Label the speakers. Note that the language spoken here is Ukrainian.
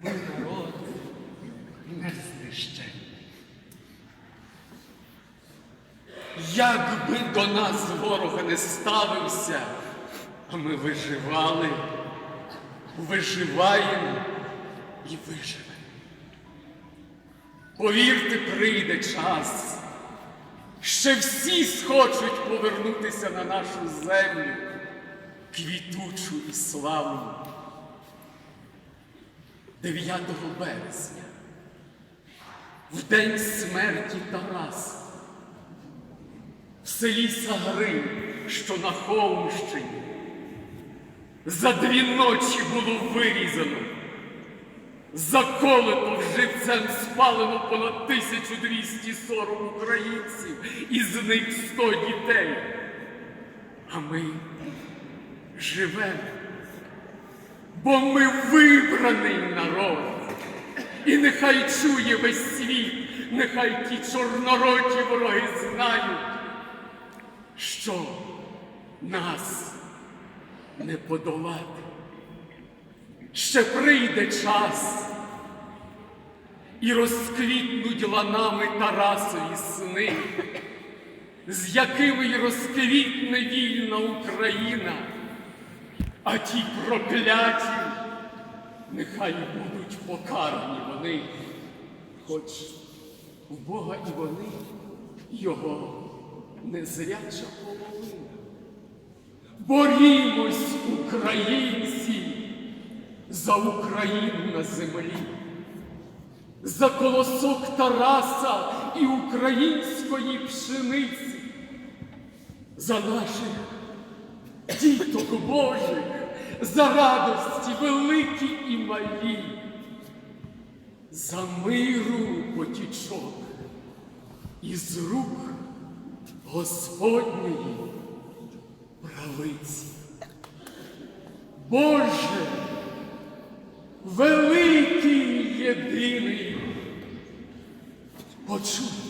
Speaker 1: Ми народ не знищений. Як би до нас ворога не ставився, а ми виживали, виживаємо і виживемо. Повірте, прийде час. Ще всі схочуть повернутися на нашу землю, квітучу і славну. 9 березня, в день смерті Тараса, в селі Сагри, що на Холмщині, за дві ночі було вирізано, заколото живцем спалено понад 1240 українців, із них 100 дітей. А ми живемо бо ми вибраний народ. І нехай чує весь світ, нехай ті чорнороті вороги знають, що нас не подолати. Ще прийде час, і розквітнуть ланами Тарасові сни, з якими й розквітне вільна Україна. А ті прокляті, нехай будуть покарані вони, хоч у Бога і вони його незряча половина. Борімось, українці, за Україну на землі, за колосок Тараса і української пшениці, за наших діток Божих, за радості великі і малі, за миру потічок із рук Господньої правиці. Боже, великий єдиний, почуй